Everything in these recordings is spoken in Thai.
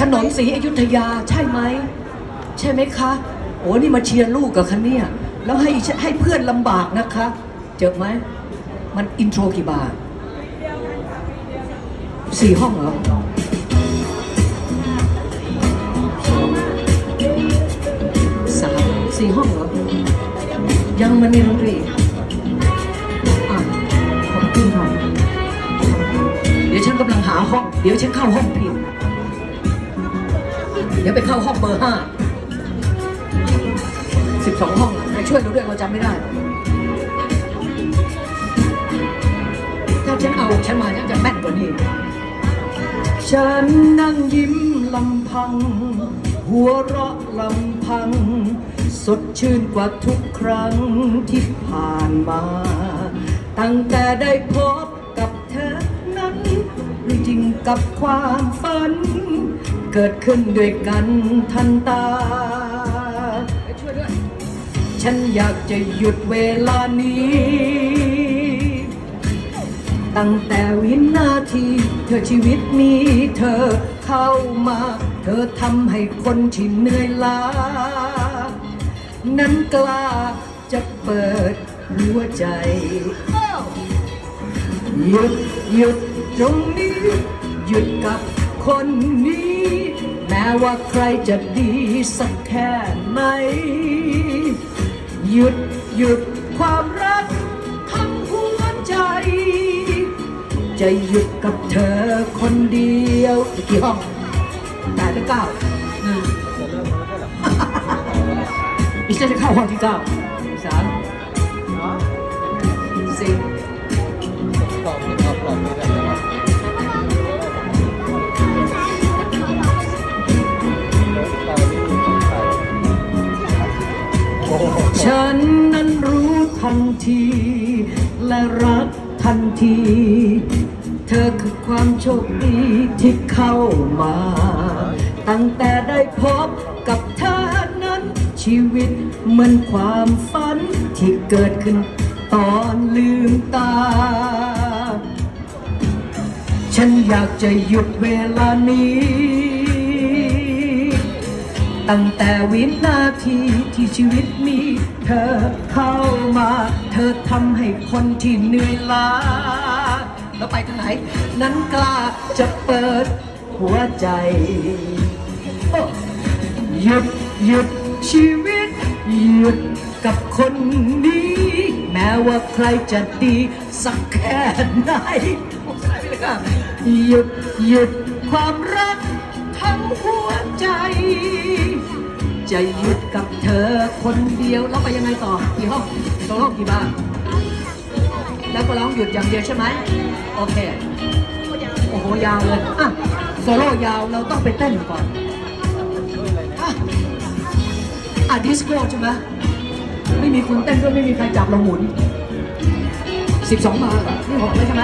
ถนนศรีอยุธยาใช่ไหม ใช่ไหมคะ โอ้นี่มาเชียร์ลูกกับคันเนี่ย แล้วให้ให้เพื่อนลำบากนะคะ เจอไหม มันอินโทรกี่บาทสี่ห้องเหรอสามสี่ห้องเหรอ ยังมันมีดนตรีอะขอบคุณค่ะเดี๋ยวฉันกำลังหาห้อง เดี๋ยวฉันเข้าห้องผิด เดี๋ยวไปเข้าห้องเบอร์ห้าสิบสองห้องให้ช่วยเราด้วยเราจำไม่ได้ ถ้าฉันเอาฉันมาฉันจะแม่นกว่านี้ ฉันนั่งยิ้มลำพัง หัวเราะลำพัง สดชื่นกว่าทุกครั้งที่ผ่านมา ตั้งแต่ได้พบกับเธอนั้น หรือจริงกับความฝัน เกิดขึ้นด้วยกันทันตา ฉันอยากจะหยุดเวลานี้ ตั้งแต่วินาที เธอชีวิตมีเธอเข้ามา เธอทำให้คนที่เหนื่อยล้า นั้นกล้าจะเปิดหัวใจหยุดหยุดตรงนี้หยุดกับ คนนี้ แม้ว่าใครจะดีสักแค่ไหน หยุดหยุดความรักทั้งหัวใจ จะหยุดกับเธอคนเดียวอีกกี่ห้องแปดเก้าหนึ่งอีกจะเข้าห้องที่เก้าสาม ที และรักทันที เธอคือความโชคดีที่เข้ามา ตั้งแต่ได้พบกับเธอนั้น ชีวิตเหมือนความฝันที่เกิดขึ้นตอนลืมตา ฉันอยากจะหยุดเวลานี้ ตั้งแต่วินาทีที่ชีวิตมี เธอเข้ามา เธอทำให้คนที่เหนื่อยล้าแล้วไปทางไหน นั้นกล้าจะเปิดหัวใจ หยุดหยุดชีวิต หยุดกับคนนี้ แม้ว่าใครจะดีสักแค่ไหนหยุดหยุดความรัก ทั้งหัวใจ จะหยุดกับเธอคนเดียวแล้วไปยังไงต่อกี่ห้องสองห้องกี่บ้านแล้วก็ร้องหยุดอย่างเดียวใช่ไหมโอเคโอ้โหยาวเลยอะโซโล่ยาวเราต้องไปเต้นก่อนอะอะดิสโก้ใช่ไหมไม่มีคนเต้นด้วยไม่มีใครจับเราหมุน 12 มานี่หกเลยใช่ไหม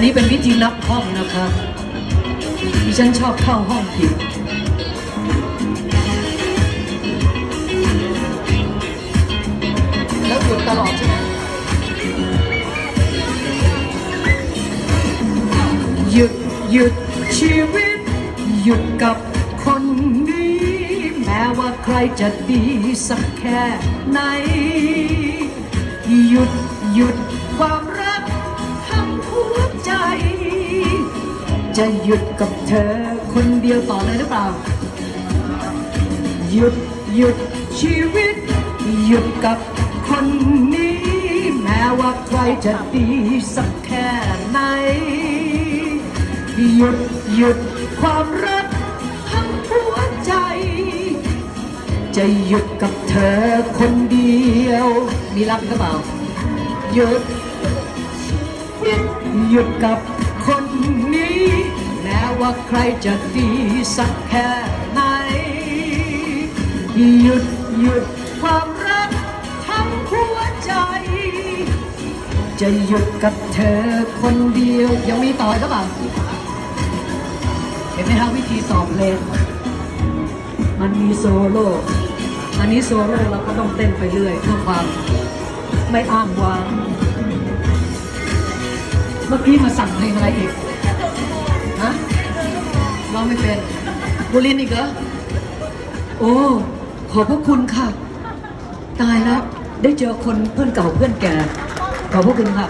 นนี้เป็นวิธีนับห้องนะครับดิฉันชอบเข้าห้องผิดแล้วหยุดตลอดใช่ไหมหยุดหยุดชีวิต หยุดกับคนนี้ แม้ว่าใครจะดีสักแค่ไหน หยุดหยุด จะหยุดกับเธอ คนเดียวต่อเลยหรือเปล่า หยุดหยุดชีวิต หยุดกับคนนี้ แม้ว่าใครจะดีสักแค่ไหน หยุดหยุดความรักทั้งหัวใจ จะหยุดกับเธอคนเดียว มีรักหรือเปล่า หยุด หยุดกับ คนนี้ แม้ว่าใครจะดีสักแค่ไหน หยุดหยุดความรักทั้งหัวใจ จะหยุดกับเธอคนเดียว ยังมีต่อหรือเปล่าเห็นไหมครับวิธีตอบเลงมันมีโซโล่อันนี้โซโล่เราก็ต้องเต้นไปเรื่อยเพื่อความไม่อ้างว้าง เมื่อกี้มาสั่งเพลงอะไรอีก ฮะร้องไม่เป็นบุรินอีกเหรอ โอ้ ขอบพระคุณค่ะ ตายแล้ว ได้เจอคนเพื่อนเก่าเพื่อนแก่ ขอบพระคุณค่ะ